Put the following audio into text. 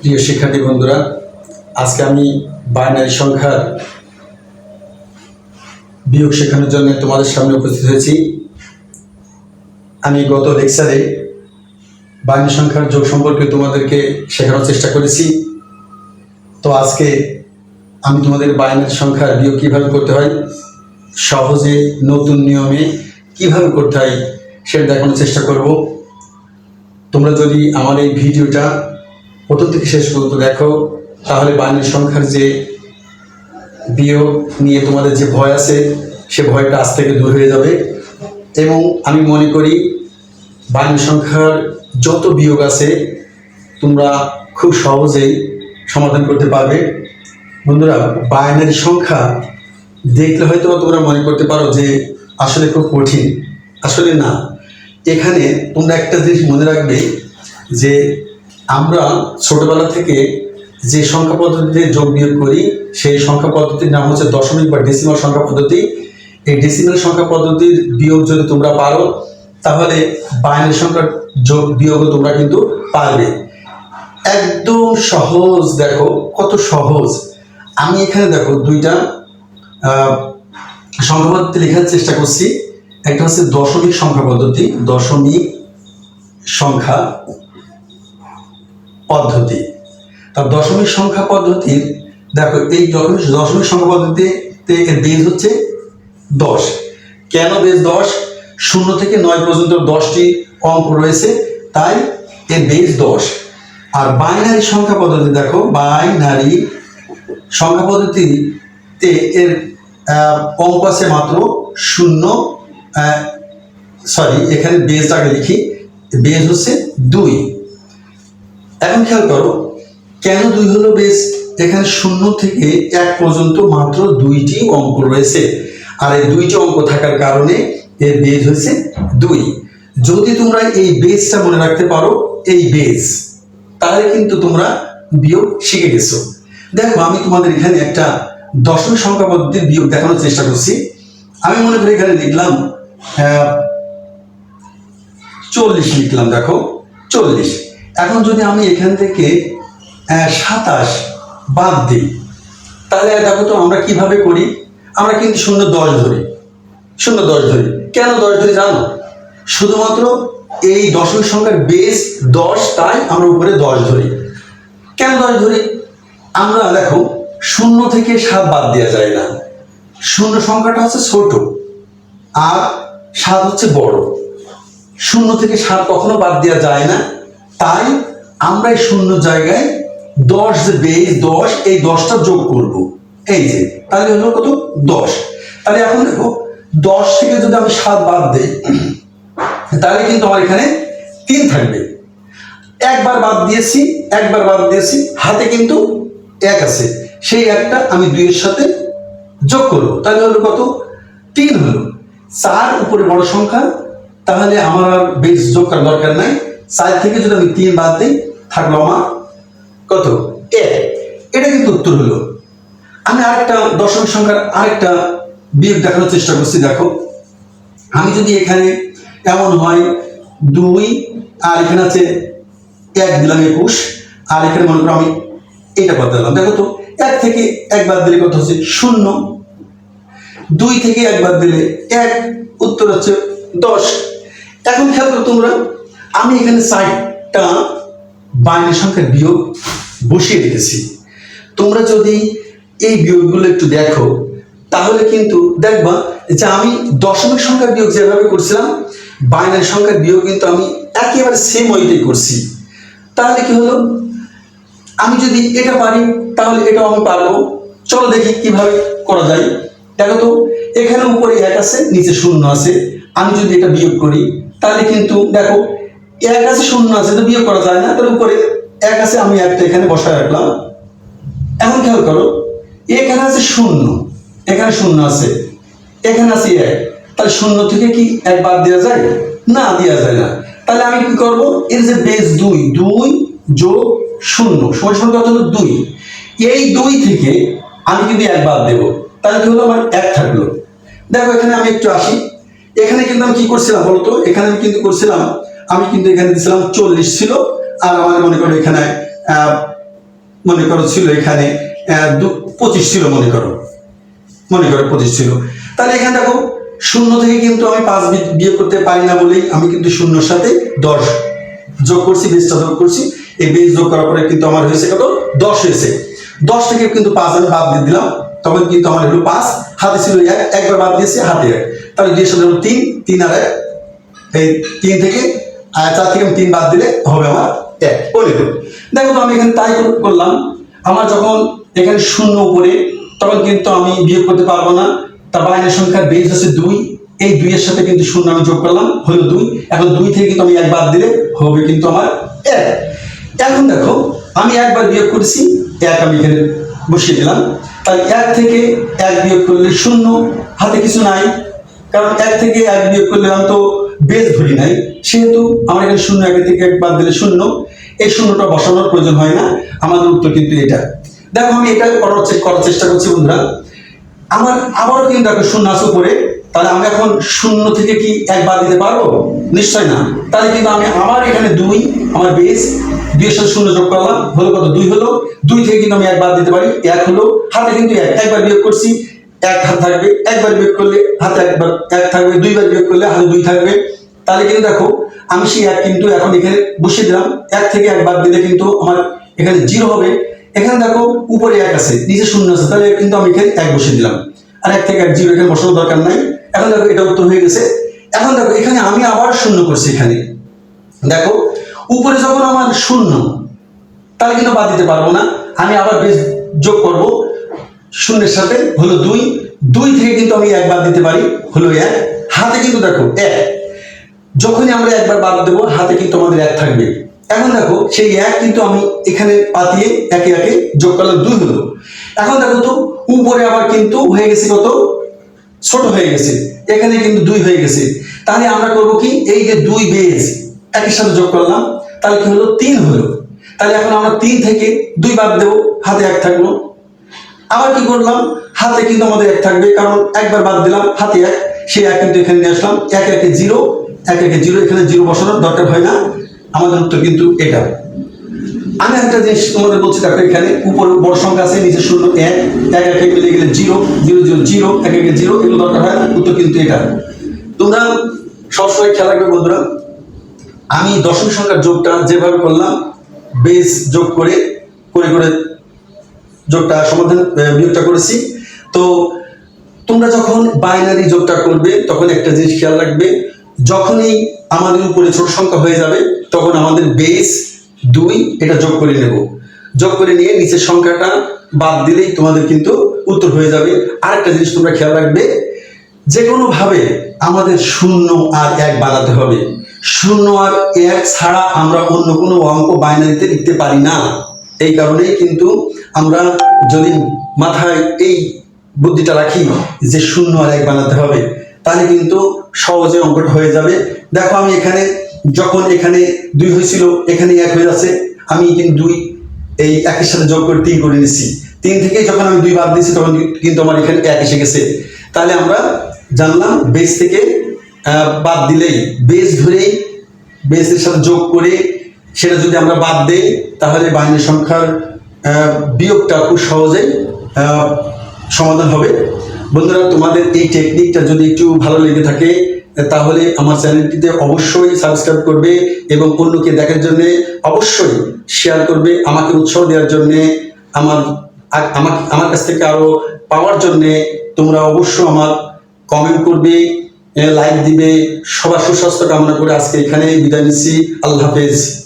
প্রিয় শিক্ষার্থী বন্ধুরা, আজকে আমি বাইনারি সংখ্যার বিয়োগ শেখানোর জন্য তোমাদের সামনে উপস্থিত হয়েছি। আমি গত লেকচারে বাইনারি সংখ্যার যোগ সম্পর্কে তোমাদেরকে শেখানোর চেষ্টা করেছি। তো আজকে আমি তোমাদের বাইনারি সংখ্যার বিয়োগ কীভাবে করতে হয়, সহজে নতুন নিয়মে কীভাবে করতে হয় সেটা দেখানোর চেষ্টা করব। তোমরা যদি আমার এই ভিডিওটা প্রথম থেকে শেষ পর্যন্ত দেখো, তাহলে বাইনারি সংখ্যার যে বিয়োগ নিয়ে তোমাদের যে ভয় আছে, সে ভয়টা আজ থেকে দূর হয়ে যাবে। এবং আমি মনে করি বাইনারি সংখ্যার যত বিয়োগ আছে, তোমরা খুব সহজেই সমাধান করতে পারবে। বন্ধুরা বাইনারি সংখ্যা দেখলে হয়তো তোমরা মনে করতে পারো যে আসলে খুব কঠিন। আসলে না। এখানে তোমরা একটা জিনিস মনে রাখবে যে আমরা ছোটবেলা থেকে যে সংখ্যা পদ্ধতিতে যোগ বিয়োগ করি, সেই সংখ্যা পদ্ধতির নাম হচ্ছে দশমিক বা ডেসিমাল সংখ্যা পদ্ধতি। এই ডেসিমাল সংখ্যা পদ্ধতির বিয়োগ যদি তোমরা পারো, তাহলে বাইনারি সংখ্যার যোগ বিয়োগও তোমরা কিন্তু পারবে। একদম সহজ দেখো, কত সহজ। আমি এখানে দেখো দুইটা সংখ্যা পদ্ধতি লেখার চেষ্টা করছি। একটা হচ্ছে দশমিক সংখ্যা পদ্ধতি, দশমিক সংখ্যা পদ্ধতি। তা দশমিক সংখ্যা পদ্ধতির, দেখো এই দশমিক সংখ্যা পদ্ধতিতে এর বেজ হচ্ছে দশ। কেন বেজ দশ? শূন্য থেকে নয় পর্যন্ত দশটি অঙ্ক রয়েছে, তাই এর বেজ দশ। আর বাইনারি সংখ্যা পদ্ধতি দেখো বাইনারি সংখ্যা পদ্ধতিতে এর অঙ্ক আছে মাত্র শূন্য সরি এখানে বেজ আগে লিখি। বেজ হচ্ছে দুই। এখন খেয়াল করো, কেন দুই হলো বেশ এখানে শূন্য থেকে এক পর্যন্ত মাত্র দুইটি অঙ্ক রয়েছে। আর এই দুইটি অঙ্ক থাকার কারণে এর বেজ হয়েছে দুই। যদি তোমরা এই বেজটা মনে রাখতে পারো, এই বেজ তাহলে কিন্তু তোমরা বিয়োগ শিখে গেছো। দেখো, আমি তোমাদের এখানে একটা দশমিক সংখ্যা পদ্ধতির বিয়োগ দেখানোর চেষ্টা করছি। আমি মনে করি এখানে লিখলাম চল্লিশ লিখলাম, দেখো, চল্লিশ। এখন যদি আমি এখান থেকে সাতাশ বাদ দিই, তাহলে দেখো তো আমরা কীভাবে করি? আমরা কিন্তু শূন্য দশ ধরি। শূন্য দশ ধরি। কেন দশ ধরি জানো? শুধুমাত্র এই দশমিক সংখ্যার বেস দশ, তাই আমরা উপরে দশ ধরি। কেন দশ ধরি? আমরা দেখো, শূন্য থেকে সাত বাদ দেওয়া যায় না। শূন্য সংখ্যাটা হচ্ছে ছোট। আর সাত হচ্ছে বড়। শূন্য থেকে সাত কখনো বাদ দেওয়া যায় না। তাই আমরা এই শূন্য জায়গায় দশ যে বেস দশ, এই দশটা যোগ করব। এই যে, তাহলে হলো কত? দশ। তাহলে এখন দেখো, দশ থেকে যদি আমি সাত বাদ দিই, তাহলে কিন্তু আমার এখানে তিন থাকবে। একবার বাদ দিয়েছি, একবার বাদ দিয়েছি, হাতে কিন্তু এক আছে। সেই একটা আমি দুইয়ের সাথে যোগ করব। তাহলে হলো কত? তিন হলো। চার উপরে বড় সংখ্যা, তাহলে আমার আর বেশ যোগ করার দরকার নাই। চার থেকে যদি আমি তিন বাদ দিই, থাকল আমার কত? এক। এটা কিন্তু উত্তর হলো। আমি আরেকটা দশমিক সংখ্যার আরেকটা বিয়োগ দেখানোর চেষ্টা করছি, দেখো। আমি যদি এখানে এমন হয় দুই, আর এখানে আছে এক দিলাম একুশ, আর এখানে মনে করো আমি এটা বদলাম দেখো তো, এক থেকে একবার দিলে কত হচ্ছে? শূন্য। দুই থেকে একবার দিলে এক, উত্তর হচ্ছে দশ। এখন খেয়াল করো তোমরা, আমি এখানে চারটা বাইনারি সংখ্যার বিয়োগ বসিয়ে রেখেছি তোমরা যদি এই বিয়োগগুলো একটু দেখো, তাহলে কিন্তু দেখবা যে আমি দশমিক সংখ্যার বিয়োগ যেভাবে করছিলাম বাইনারি সংখ্যার বিয়োগ কিন্তু আমি একেবারে সেম ওইটাই করছি। তাহলে কি হলো? আমি যদি এটা পারি, তাহলে এটাও আমি পারব। চলো দেখি কীভাবে করা যায়। দেখো তো, এখানে উপরে এক আছে, নিচে শূন্য আছে। আমি যদি এটা বিয়োগ করি, তাহলে কিন্তু দেখো, এক আছে, শূন্য আছে, তো বিয়োগ করা যায় না। তার উপরে এক আছে, আমি একটা এখানে বসায় রাখলাম। এখন খেয়াল করো, এখানে আছে শূন্য, এখানে শূন্য আছে, এখানে আছে এক। তাহলে শূন্য থেকে কি এক বাদ দেওয়া যায়? না, দেওয়া যায় না। তাহলে আমি কি করব? এর যে বেস দুই দুই যোগ শূন্য সময় সংখ্যা হলো? দুই। এই দুই থেকে আমি কিন্তু এক বাদ দেব। তাহলে কি হলো? আমার এক থাকল। দেখো, এখানে আমি একটু আসি। এখানে কিন্তু আমি কি করছিলাম বলতো এখানে আমি কিন্তু করছিলাম, আমি কিন্তু এখানে দিয়েছিলাম চল্লিশ ছিল, আর আমার মনে করো এখানে মনে করো ছিল এখানে পঁচিশ ছিল মনে করো। মনে করো পঁচিশ ছিল। তাহলে এখানে দেখো, শূন্য থেকে কিন্তু আমি পাঁচ বিয়ে করতে পারি না বলেই আমি কিন্তু শূন্যর সাথে দশ যোগ করছি বেসটা যোগ করছি। এই বেস যোগ করার পরে কিন্তু আমার হয়েছে কত? দশ হয়েছে। দশ থেকে কিন্তু পাঁচ আমি বাদ দিয়ে দিলাম। তখন কিন্তু আমার হলো পাঁচ হাতে ছিল এক, একবার বাদ দিয়েছে, হাতে এক। তাহলে দুইয়ের সাথে হলো তিন তিন আর এক। এই তিন থেকে চার থেকে তিন বাদ দিলে হবে আমার এক। বলে দেখো তো আমি এখানে তাই করলাম। আমার যখন এখানে শূন্য উপরে, তখন কিন্তু আমি বিয়োগ করতে পারব না। তার বাইরের সংখ্যার বেস হচ্ছে দুই। এই দুইয়ের সাথে কিন্তু শূন্য আমি যোগ করলাম, হলো দুই। এখন দুই থেকে কিন্তু আমি এক বাদ দিলে হবে কিন্তু আমার এক। এখন দেখো, আমি একবার বিয়োগ করেছি, এক আমি এখানে বসিয়ে দিলাম। তাই এক থেকে এক বিয়োগ করলে শূন্য, হাতে কিছু নাই। কারণ এক থেকে এক বিয়োগ করলে আমি তো বেস ধরি নাই। সেহেতু আমার এখানে শূন্য এক থেকে এক বাদ দিলে শূন্য। এই শূন্যটা বসানোর প্রয়োজন হয় না। আমাদের উত্তর কিন্তু এটা। দেখো আমি এটা করার করার চেষ্টা করছি বন্ধুরা। আমার আবারও কিন্তু একটা শূন্য আছে উপরে, তাহলে আমি এখন শূন্য থেকে কি একবার দিতে পারব? নিশ্চয় না। তাহলে কিন্তু আমি আবার এখানে দুই, আমার বেস দুইয়ের সাথে শূন্য যোগ করলাম, হলো কত? দুই হলো। দুই থেকে কিন্তু আমি একবার দিতে পারি, এক হলো। হাতে কিন্তু এক, একবার বিয়োগ করছি, এক হাত থাকবে, একবার বিয়োগ করলে হাতে একবার, এক থাকবে, দুইবার বিয়োগ করলে হাতে দুই থাকবে। তাহলে কিন্তু দেখো, আমি সেই এক কিন্তু এখন এখানে বসিয়ে দিলাম, এক থেকে একবার দিলে কিন্তু আমার এখানে জিরো হবে। এখানে দেখো উপরে এক আছে, নিচে শূন্য আছে, তাহলে কিন্তু আমি এখানে এক বসিয়ে দিলাম। আর এক থেকে এক জিরো, এখানে বসানোর দরকার নাই। এখন দেখো এটা উত্তর হয়ে গেছে। এখন দেখো এখানে আমি আবার শূন্য করছি এখানে। দেখো, উপরে যখন আমার শূন্য, তাহলে কিন্তু বাদ দিতে পারব না। আমি আবার বেশ যোগ করব। শূন্যের সাথে হলো দুই। দুই থেকে কিন্তু আমি এক বাদ দিতে পারি, হলো এক। হাতে কিন্তু দেখো, এক। যখনই আমরা একবার বাদ দেবো, হাতে কিন্তু আমাদের এক থাকবে। এখন দেখো, সেই এক কিন্তু আমি এখানে পাতিয়ে একে একে যোগ করলাম দুই হলো। এখন দেখো তো, উপরে আবার কিন্তু হয়ে গেছে কত? ছোট হয়ে গেছে। এখানে কিন্তু দুই হয়ে গেছে। তাহলে আমরা করব কি? এই যে দুই বেজ একের সাথে যোগ করলাম, তাহলে কি হলো? তিন হলো। তাহলে এখন আমরা তিন থেকে দুই বাদ দেবো, হাতে এক থাকল। আবার কি করলাম? হাতে কিন্তু আমাদের এক থাকবে, কারণ একবার বাদ দিলাম, হাতে এক। সেই এক কিন্তু এখানে নিয়ে আসলাম। এক একে জিরো, এক একে জিরো, এখানে জিরো বসানোর দরকার হয় না। আমাদের উত্তর কিন্তু এটা। আমি একটা জিনিস তোমাদের বলছি, দেখো এখানে উপরে বড় সংখ্যা আছে, নিচে শূন্য, এক এক, একে মিলে গেলে জিরো জিরো জিরো জিরো, এক, একে জিরো, এগুলো দরকার হয় উত্তর কিন্তু এটা। তোমরা সবসময় খেয়াল রাখবে বন্ধুরা, আমি দশম সংখ্যার যোগটা যেভাবে করলাম বেস যোগ করে করে করে যোগটা সমাধান বিয়োগটা করেছি। তো তোমরা যখন বাইনারি যোগটা করবে, তখন একটা জিনিস খেয়াল রাখবে, যখনই আমাদের উপরে ছোট সংখ্যা হয়ে যাবে তখন আমাদের বেস দুই, এটা যোগ করে নেব। যোগ করে নিয়ে নিচের সংখ্যাটা বাদ দিলেই তোমাদের কিন্তু উত্তর হয়ে যাবে। আরেকটা জিনিস তোমরা খেয়াল রাখবে যে কোনো ভাবে আমাদের শূন্য আর এক বানাতে হবে। শূন্য আর এক ছাড়া আমরা অন্য কোনো অঙ্ক বাইনারিতে লিখতে পারি না। এই কারণেই কিন্তু আমরা যদি মাথায় এই বুদ্ধিটা রাখি যে শূন্য আর এক বানাতে হবে, তাহলে কিন্তু সহজে অঙ্কটা হয়ে যাবে। দেখো আমি এখানে যখন এখানে দুই হয়েছিল, এখানে এক হয়ে যাচ্ছে, আমি কিন্তু দুই, এই একের সাথে যোগ করে তিন করে নিচ্ছি তিন থেকে যখন আমি দুই বাদ দিয়েছি, তখন কিন্তু আমার এখানে এক এসে গেছে। তাহলে আমরা জানলাম বেস থেকে বাদ দিলেই বেস ধরেই বেসের সাথে যোগ করে সেটা যদি আমরা বাদ দেই, তাহলে বাইনের সংখ্যার বিয়োগটা খুব সহজেই সমাধান হবে। বন্ধুরা, তোমাদের এই টেকনিকটা যদি একটু ভালো লেগে থাকে তাহলে আমার চ্যানেলটিতে অবশ্যই সাবস্ক্রাইব করবে এবং অন্যকে দেখার জন্য অবশ্যই শেয়ার করবে, আমাকে উৎসাহ দেওয়ার জন্য, আমার আ- আমাকে, আমার কাছ থেকে আরও পাওয়ার জন্যে তোমরা অবশ্যই আমার কমেন্ট করবে লাইক দিবে। সবার সুস্বাস্থ্য কামনা করে আজকে এখানে বিদায় নিচ্ছি। আল্লাহ হাফেজ।